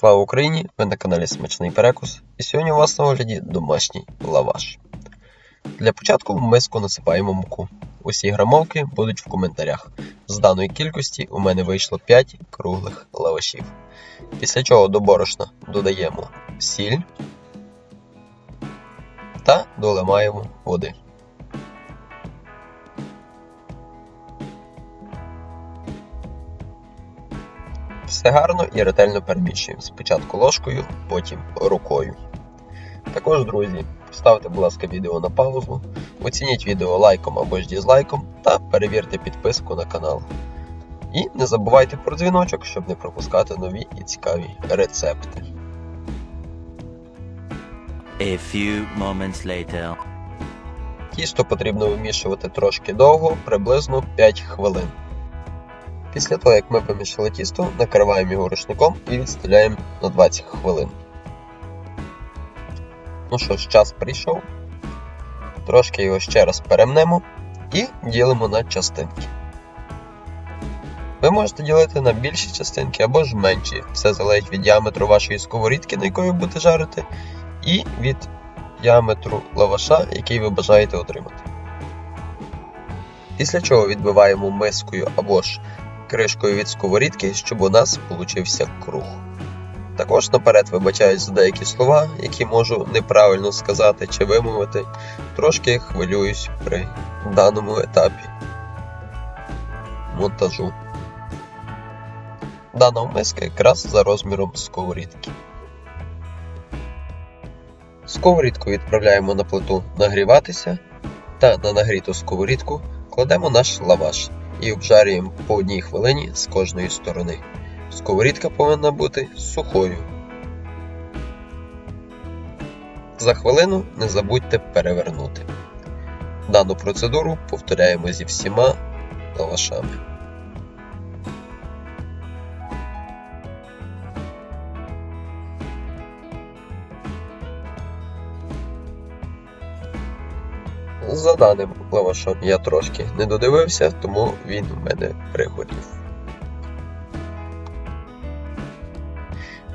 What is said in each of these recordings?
Слава Україні! Ви на каналі Смачний Перекус. І сьогодні у вас на огляді домашній лаваш. Для початку в миску насипаємо муку. Усі грамовки будуть в коментарях. З даної кількості у мене вийшло 5 круглих лавашів. Після чого до борошна додаємо сіль та доливаємо води. Все гарно і ретельно перемішуємо. Спочатку ложкою, потім рукою. Також, друзі, поставте, будь ласка, відео на паузу, оцініть відео лайком або ж дізлайком та перевірте підписку на канал. І не забувайте про дзвіночок, щоб не пропускати нові і цікаві рецепти. A few moments later. Тісто потрібно вимішувати трошки довго, приблизно 5 хвилин. Після того, як ми помішали тісто, накриваємо його рушником і відставляємо на 20 хвилин. Ну що ж, час прийшов. Трошки його ще раз перемнемо і ділимо на частинки. Ви можете ділити на більші частинки або ж менші. Все залежить від діаметру вашої сковорідки, на якої будете жарити, і від діаметру лаваша, який ви бажаєте отримати. Після чого відбиваємо мискою або ж кришкою від сковорідки, щоб у нас получився круг. Також наперед вибачаюсь за деякі слова, які можу неправильно сказати чи вимовити, трошки хвилююсь при даному етапі монтажу. Дана миска якраз за розміром сковорідки. Сковорідку відправляємо на плиту нагріватися та на нагріту сковорідку кладемо наш лаваш і обжарюємо по одній хвилині з кожної сторони. Сковорідка повинна бути сухою. За хвилину не забудьте перевернути. Дану процедуру повторяємо зі всіма лавашами. За даним лавашом я трошки не додивився, тому він у мене пригорів.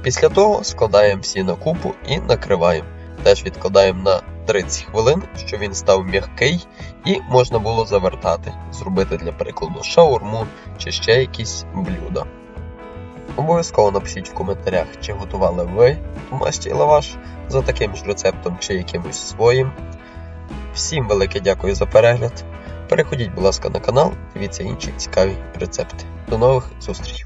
Після того складаємо всі на купу і накриваємо. Теж відкладаємо на 30 хвилин, щоб він став м'який і можна було завертати, зробити для прикладу шаурму чи ще якісь блюда. Обов'язково напишіть в коментарях, чи готували ви домашній лаваш за таким ж рецептом чи якимось своїм. Всім велике дякую за перегляд. Переходіть, будь ласка, на канал, дивіться інші цікаві рецепти. До нових зустрічей!